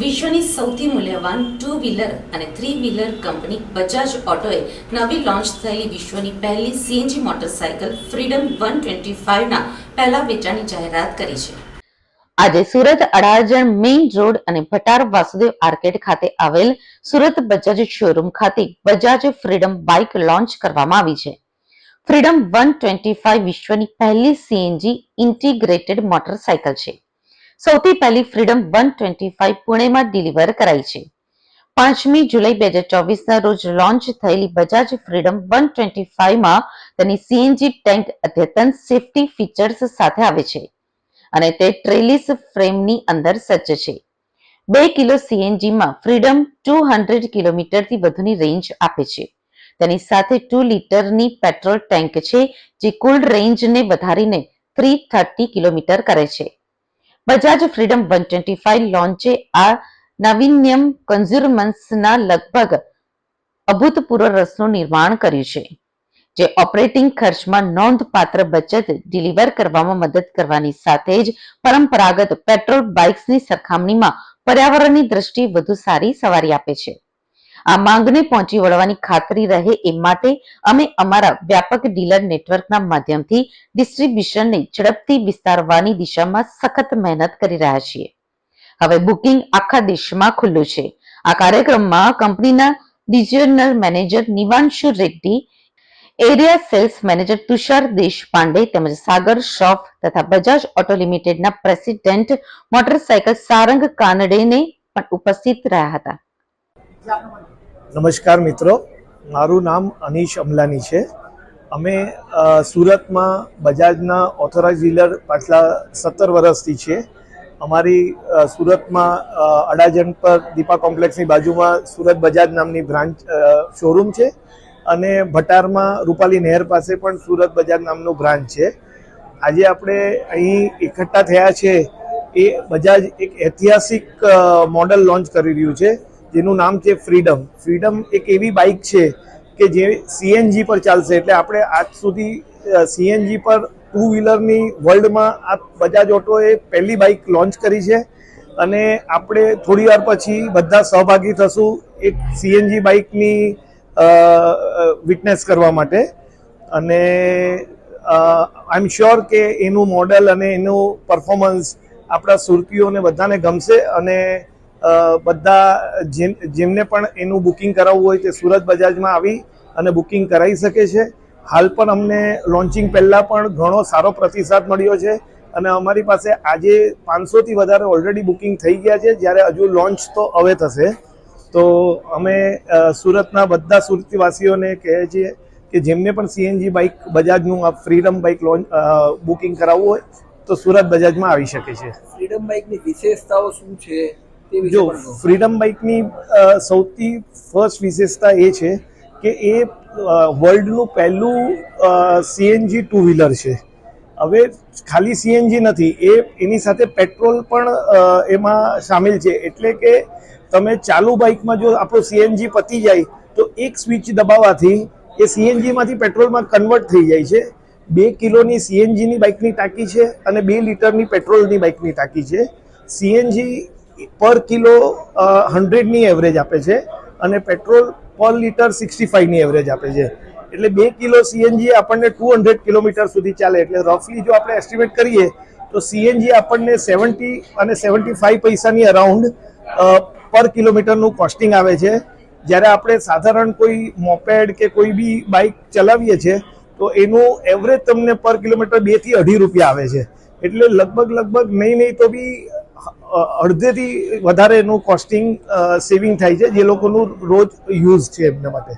વિશ્વની સૌથી મૂલ્યવાન ટુ વ્હીલર અને થ્રી વ્હીલર કંપની બજાજ ઓટોએ નવી લોન્ચ થયેલી વિશ્વની પહેલી CNG motorcycle Freedom one twenty ફાઇવના પહેલા વેચાણની જાહેરાત કરી છે. આજે સુરત, અડાજણ, મેઇન રોડ અને ભટાર વાસુદેવ આર્કેડ ખાતે આવેલ સુરત બજાજ શોરૂમ ખાતે બજાજ ફ્રીડમ બાઇક લોન્ચ કરવામાં આવી છે. ફ્રીડમ વન ટ્વેન્ટી ફાઇવ વિશ્વની પહેલી સીએનજી ઇન્ટિગ્રેટેડ મોટરસાયકલ છે. સૌથી પહેલી ફ્રીડમ વન ટ્વેન્ટી ફાઇવ પુણેમાં ડિલિવર કરાઈ છે. પાંચમી જુલાઈ બે હજાર ચોવીસના રોજ લોન્ચ થયેલી બજાજ ફ્રીડમ વન ટ્વેન્ટી ફાઇવમાં તેની સીએનજી ટેન્ક અદ્યતન સેફટી ફીચર્સ સાથે આવે છે અને તે ટ્રેલિસ ફ્રેમની અંદર સજ્જ છે. બે કિલો સીએનજીમાં ફ્રીડમ ટુ હંડ્રેડ કિલોમીટરથી વધુની રેન્જ આપે છે. તેની સાથે ટુ લીટરની પેટ્રોલ ટેન્ક છે જે કુલ રેન્જને વધારીને થ્રી થર્ટી કિલોમીટર કરે છે. Bajaj Freedom one twenty five લોન્ચે આ નાવિન્યમ કન્ઝ્યુમર્સના લગભગ અભૂતપૂર્વ રસનું નિર્માણ કર્યું છે, જે ઓપરેટિંગ ખર્ચમાં નોંધપાત્ર બચત ડિલિવર કરવામાં મદદ કરવાની સાથે જ પરંપરાગત પેટ્રોલ બાઇક્સની સરખામણીમાં પર્યાવરણની દ્રષ્ટિએ વધુ સારી સવારી આપે છે. આ માંગને પહોંચી વળવાની ખાતરી રહે એ માટે અમે અમારા વ્યાપક ડીલર નેટવર્કના માધ્યમથી ડિસ્ટ્રીબ્યુશનને ઝડપથી વિસ્તારવાની દિશામાં સખત મહેનત કરી રહ્યા છીએ. હવે બુકિંગ આખા દેશમાં ખુલ્લું છે. આ કાર્યક્રમમાં કંપનીના digital manager Nivanshu Reddy, area sales manager Tushar Deshpande તેમજ સાગર શ્રોફ તથા બજાજ ઓટો લિમિટેડના પ્રેસિડેન્ટ મોટરસાયકલ સારંગ કાનડેને પણ ઉપસ્થિત રહ્યા હતા. નમસ્કાર મિત્રો. મારું નામ અનીશ અમલાની છે. અમે સુરતમાં બજાજના ઓથોરાઇઝ ડીલર પાછલા સત્તર વર્ષથી છીએ અમારી સુરતમાં અડાજણ પર દીપા કોમ્પ્લેક્સની બાજુમાં સુરત બજાજ નામની બ્રાન્ચ શોરૂમ છે. અને ભટારમાં રૂપાલી નહેર પાસે પણ સુરત બજાજ નામનું બ્રાન્ચ છે. આજે આપણે અહીં એકઠા થયા છે. એ બજાજ એક ઐતિહાસિક મોડલ લોન્ચ કરી રહ્યું છે. જેનું નામ છે ફ્રીડમ ફ્રીડમ એક એવી બાઇક છે કે જે સીએનજી પર ચાલશે. એટલે આપણે આજ સુધી સીએનજી પર ટુ વ્હીલરની વર્લ્ડમાં આ બજાજ ઓટોએ પહેલી બાઇક લોન્ચ કરી છે. અને આપણે થોડી વાર પછી બધા સહભાગી થશું એક સીએનજી બાઇકની વિટનેસ કરવા માટે. અને આઈ એમ શ્યોર કે એનું મોડલ અને એનું પરફોર્મન્સ આપણા સુરતીઓને બધાને ગમશે. અને બધા જેમને પણ એનું બુકિંગ કરાવવું હોય તે સુરત બજાજમાં આવી અને બુકિંગ કરાવી શકે છે. હાલ પણ અમને લોન્ચિંગ પહેલાં પણ ઘણો સારો પ્રતિસાદ મળ્યો છે અને અમારી પાસે આજે પાંચસોથી વધારે ઓલરેડી બુકિંગ થઈ ગયા છે. જ્યારે હજુ લોન્ચ તો હવે થશે. તો અમે સુરતના બધા સુરતીવાસીઓને કહે છીએ કે જેમને પણ સીએનજી બાઇક બજાજનું આ ફ્રીડમ બાઇક લોન્ચ બુકિંગ કરાવવું હોય તો સુરત બજાજમાં આવી શકે છે. ફ્રીડમ બાઇકની વિશેષતાઓ શું છે? જો ફ્રીડમ બાઇકની સૌથી ફર્સ્ટ વિશેષતા એ છે કે એ વર્લ્ડનું પહેલું સીએનજી ટુ વ્હીલર છે. હવે ખાલી સીએનજી નથી એ એની સાથે પેટ્રોલ પણ એમાં સામેલ છે. એટલે કે તમે ચાલુ બાઇકમાં જો આપણું સીએનજી પતી જાય તો એક સ્વિચ દબાવવાથી એ સીએનજીમાંથી પેટ્રોલમાં કન્વર્ટ થઈ જાય છે. બે કિલોની સીએનજીની બાઇકની ટાંકી છે અને બે લીટરની પેટ્રોલની બાઇકની ટાંકી છે. સીએનજી પર કિલો હંડ્રેડની એવરેજ આપે છે અને પેટ્રોલ પર લીટર સિક્સટી ફાઈવની એવરેજ આપે છે. એટલે બે કિલો સીએનજી આપણને ટુ હંડ્રેડ કિલોમીટર સુધી ચાલે. એટલે રફલી જો આપણે એસ્ટિમેટ કરીએ, તો સીએનજી આપણને સેવન્ટી અને સેવન્ટી ફાઈવ પૈસાની અરાઉન્ડ પર કિલોમીટરનું કોસ્ટિંગ આવે છે. જ્યારે આપણે સાધારણ કોઈ મોપેડ કે કોઈ બી બાઇક ચલાવીએ છીએ તો એનું એવરેજ તમને પર કિલોમીટર બેથી અઢી રૂપિયા આવે છે. એટલે લગભગ લગભગ નહીં નહીં તો બી અડધેથી વધારે એનું કોસ્ટિંગ સેવિંગ થાય છે જે લોકોનું રોજ યુઝ છે એમના માટે.